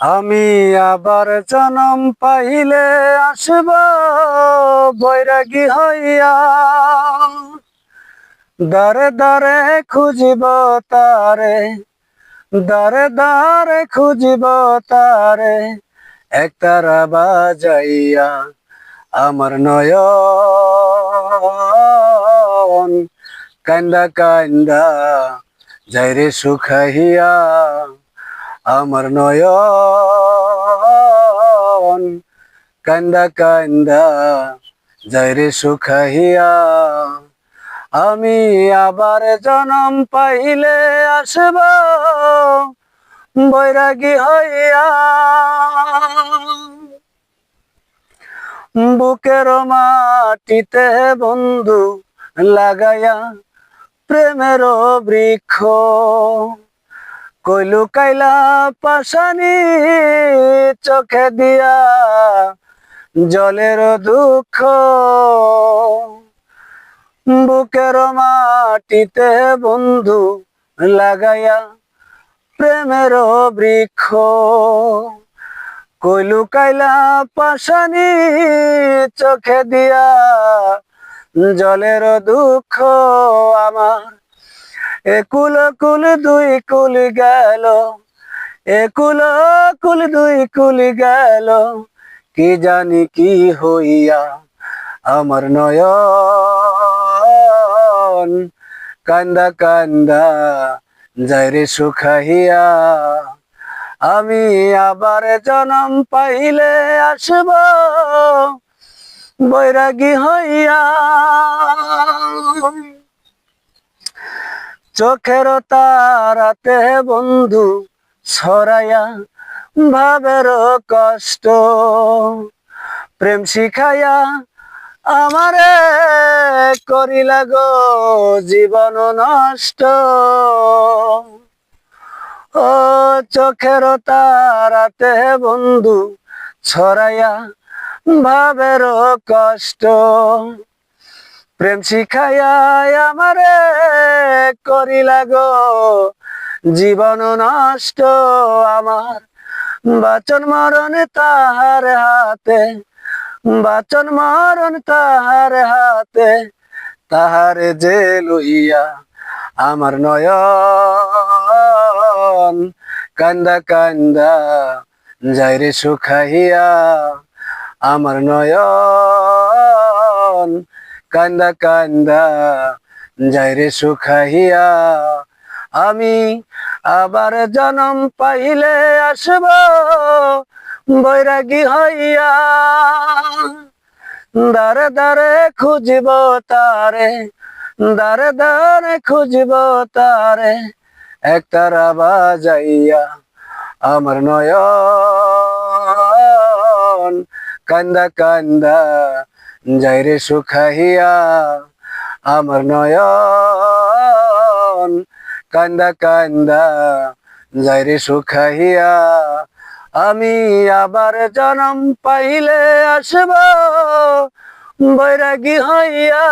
আমি আবার জনম পাইলে আসব, বৈরাগী হইয়া। দারে দারে খুঁজিব তারে দারে দারে খুঁজিব তারে, একতারা বাজাইয়া আমার নয়ন। কান্দা কান্দা যাই রে সুখাইয়া আমার নয়ন কান্দা কান্দা যাইরে সুখাইয়া আমি আবার জনম পাইলে আসব বৈরাগী হইয়া বুকের মাটিতে বন্ধু লাগাইয়া প্রেমের বৃক্ষ কইলু কাইলা পাশানি চোখে দিয়া জলের দুঃখ বুকের মাটিতে বন্ধু লাগাইয়া প্রেমের বৃক্ষ। কইলু কাইলা পাশানি চোখে দিয়া জলের দুঃখ আমার একুল কুল দুই কুল গেল। একুল কুল দুই কুল গেল। কি জানি কি হইয়া আমার নয়ন কান্দা কান্দা যাইরে সুখাইয়া। আমি আবার জনম পাইলে আসব, বৈরাগী হইয়া। চোখের তারাতে বন্ধু ছড়াইয়া ভাবের কষ্ট প্রেম শিখাইয়া আমারে করিলা গো জীবন নষ্ট ও চোখের তারাতে বন্ধু ছড়াইয়া ভাবের কষ্ট প্রেম শিখাইয়া আমারে করিলা গো। জীবন নষ্ট আমার। বাচন মরণ তাহার হাতে। বাচন মরণ তাহার হাতে। তাহার যে লইয়া আমার নয়ন। কান্দা কান্দা যাইরে সুখাইয়া আমার নয়ন। কান্দা কান্দা যাইরে সুখাইয়া আমি আবার জনম পাইলে আসব বৈরাগী হইয়া। দারে দারে খুঁজিব তারে দারে দারে খুঁজিব তারে, একতারা বাজাইয়া আমার নয়ন কান্দা কান্দা যাইরে সুখাইয়া আমার নয়ন কান্দা কান্দা যাইরে সুখাইয়া আমি আবার জনম পাইলে আসব বৈরাগী হইয়া।